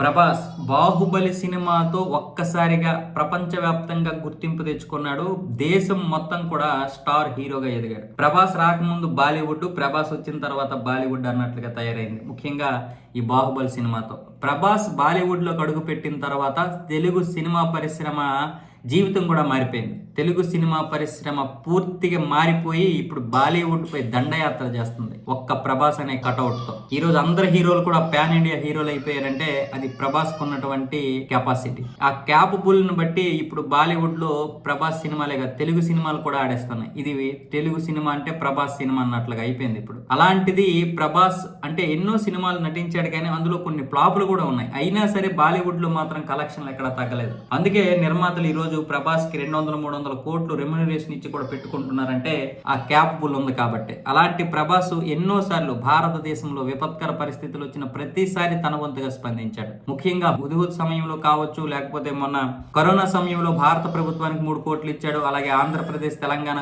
ప్రభాస్ బాహుబలి సినిమాతో ఒక్కసారిగా ప్రపంచవ్యాప్తంగా గుర్తింపు తెచ్చుకున్నాడు. దేశం మొత్తం కూడా స్టార్ హీరోగా ఎదిగాడు. ప్రభాస్ రాకముందు బాలీవుడ్ ప్రభాస్ వచ్చిన తర్వాత బాలీవుడ్ అన్నట్లుగా తయారైంది. ముఖ్యంగా ఈ బాహుబలి సినిమాతో. ప్రభాస్ బాలీవుడ్లోకి అడుగు పెట్టిన తర్వాత తెలుగు సినిమా పరిశ్రమ జీవితం కూడా మారిపోయింది. తెలుగు సినిమా పరిశ్రమ పూర్తిగా మారిపోయి ఇప్పుడు బాలీవుడ్ పై దండయాత్ర చేస్తుంది. ఒక్క ప్రభాస్ అనే కటౌట్తో ఈ రోజు అందరు హీరోలు కూడా పాన్ ఇండియా హీరోలు అయిపోయారంటే అది ప్రభాస్ ఉన్నటువంటి కెపాసిటీ ఆ క్యాపబుల్ని బట్టి ఇప్పుడు బాలీవుడ్లో ప్రభాస్ సినిమాలే కాదు తెలుగు సినిమాలు కూడా ఆడేస్తున్నాయి. ఇది తెలుగు సినిమా అంటే ప్రభాస్ సినిమా అన్నట్లుగా అయిపోయింది ఇప్పుడు. అలాంటిది ప్రభాస్ అంటే ఎన్నో సినిమాలు నటించాడు కానీ అందులో కొన్ని ఫ్లాపులు కూడా ఉన్నాయి. అయినా సరే బాలీవుడ్లో మాత్రం కలెక్షన్లు ఎక్కడ తగ్గలేదు. అందుకే నిర్మాతలు ఈ రోజు ప్రభాస్కి రెండు వందల మూడు వందల కోట్లు రెమ్యునరేషన్ ఇచ్చి కూడా పెట్టుకుంటున్నారంటే ఆ క్యాపబుల్ ఉంది కాబట్టి. అలాంటి ప్రభాస్ ఎన్నో సార్లు భారతదేశంలో విపత్కర పరిస్థితులు వచ్చిన ప్రతిసారి తన వంతుగా స్పందించాడు. ముఖ్యంగా హుదుహుద్ సమయంలో కావచ్చు లేకపోతే మొన్న కరోనా సమయంలో భారత ప్రభుత్వానికి మూడు కోట్లు ఇచ్చాడు అలాగే ఆంధ్రప్రదేశ్ తెలంగాణ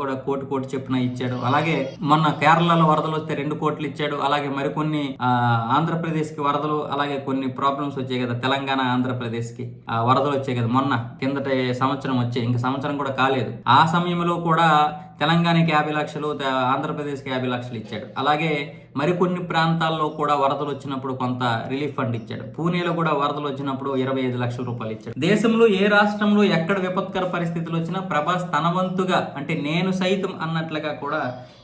కూడా కోటి కోటి చెప్పున ఇచ్చాడు. అలాగే మొన్న కేరళలో వరదలు వస్తే రెండు కోట్లు ఇచ్చాడు అలాగే మరికొన్ని ఆంధ్రప్రదేశ్కి వరదలు అలాగే కొన్ని ప్రాబ్లమ్స్ వచ్చాయి కదా తెలంగాణ ఆంధ్రప్రదేశ్కి వరదలు వచ్చాయి కదా మొన్న కిందట సంవత్సరం వచ్చాయి. ఇంకా సంవత్సరం కూడా కాలేదు. ఆ సమయంలో కూడా తెలంగాణకి యాభై లక్షలు ఆంధ్రప్రదేశ్కి యాభై లక్షలు ఇచ్చాడు. అలాగే మరికొన్ని ప్రాంతాల్లో కూడా వరదలు వచ్చినప్పుడు కొంత రిలీఫ్ ఫండ్ ఇచ్చాడు. పూణేలో కూడా వరదలు వచ్చినప్పుడు ఇరవై ఐదు లక్షల రూపాయలు ఇచ్చాడు. దేశంలో ఏ రాష్ట్రంలో ఎక్కడ విపత్కర పరిస్థితులు వచ్చినా ప్రభాస్ తన వంతుగా అంటే నేను సైతం అన్నట్లుగా కూడా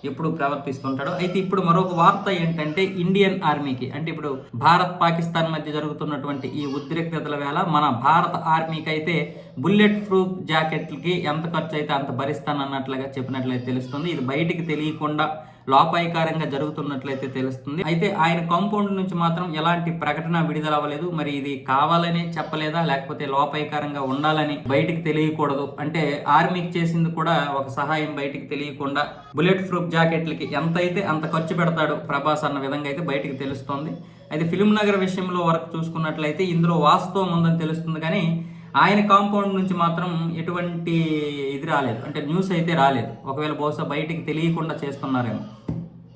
ఎప్పుడు ప్రవర్తిస్తుంటాడు. అయితే ఇప్పుడు మరొక వార్త ఏంటంటే ఇండియన్ ఆర్మీకి అంటే ఇప్పుడు భారత్ పాకిస్తాన్ మధ్య జరుగుతున్నటువంటి ఈ ఉద్రిక్తతల వేళ మన భారత ఆర్మీకి అయితే బుల్లెట్ ప్రూఫ్ జాకెట్లకి ఎంత ఖర్చు అయితే అంత భరిస్తానన్నట్లుగా చెప్పినట్లయితే తెలుస్తుంది. ఇది బయటికి తెలియకుండా లోపాయకారంగా జరుగుతున్నట్లయితే తెలుస్తుంది. అయితే ఆయన కాంపౌండ్ నుంచి మాత్రం ఎలాంటి ప్రకటన విడుదల అవ్వలేదు. మరి ఇది కావాలని చెప్పలేదా? లేకపోతే లోపాయకారంగా ఉండాలని బయటికి తెలియకూడదు? అంటే ఆర్మీకి చేసింది కూడా ఒక సహాయం బయటికి తెలియకుండా బుల్లెట్ ప్రూఫ్ జాకెట్లకి ఎంత అయితే అంత ఖర్చు పెడతాడు ప్రభాస్ అన్న విధంగా అయితే బయటికి తెలుస్తోంది. అయితే ఫిల్మ్ నగర్ విషయంలో వరకు చూసుకున్నట్లయితే ఇందులో వాస్తవం ఉందని తెలుస్తుంది. కానీ ఆయన కాంపౌండ్ నుంచి మాత్రం ఎటువంటి ఇది రాలేదు. అంటే న్యూస్ అయితే రాలేదు. ఒకవేళ బహుశా బయటికి తెలియకుండా చేస్తున్నారేమో.